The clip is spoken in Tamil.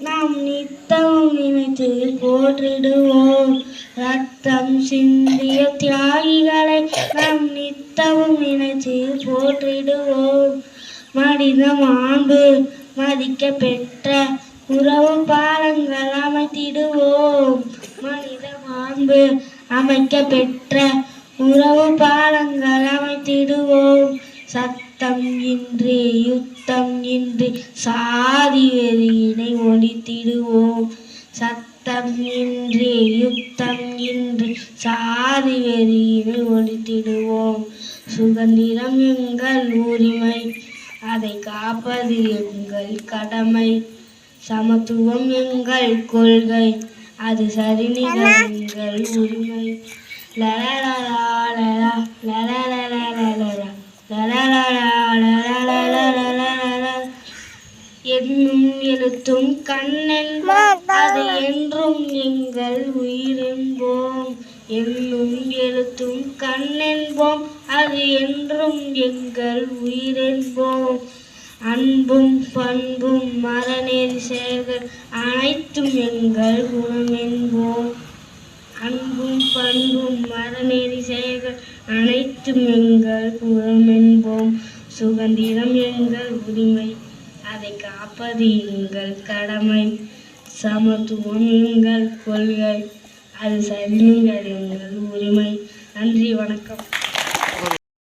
நாம் நித்தமும் நினைத்து போற்றிடுவோம். ரத்தம் சிந்திய தியாகிகளை நாம் நித்தமும் நினைத்து போற்றிடுவோம். மனித மாண்பு மதிக்க பெற்ற உறவு பாலங்கள் அமைத்திடுவோம். மனித மாண்பு அமைக்க பெற்ற உறவு பாலங்கள் அமைத்திடுவோம். சத்தம் இன்றி யுத்தம் இன்றி. சாதி வெறியினை ஒழித்திடுவோம். சத்தம் இன்றி யுத்தம் இன்றி. சாதி வெறியினை ஒழித்திடுவோம். சுதந்திரம் எங்கள் உரிமை. அதை காப்பது எங்கள் கடமை. சமத்துவம் எங்கள் கொள்கை. அது சரிநிகர் எங்கள் உரிமை. லலலலா லலா, என்னும் எழுத்தும் கண்ணன் அது என்றும் எங்கள் உயிரென்போம் என்னும் எழுத்தும் கண்ணென்போம் அது என்றும் எங்கள் உயிரென்போம். அன்பும் பண்பும் மரநெறி செயல்கள் அனைத்தும் எங்கள் குணமென்போம். அன்பும் பண்பும் மரநெறி செயல்கள் அனைத்தும் எங்கள் குணமென்போம். சுதந்திரம் எங்கள் உரிமை. அதை காப்பது எங்கள் கடமை. சமத்துவம் எங்கள் கொள்கை. அது சரிங்கள் எங்கள் உரிமை. நன்றி வணக்கம்.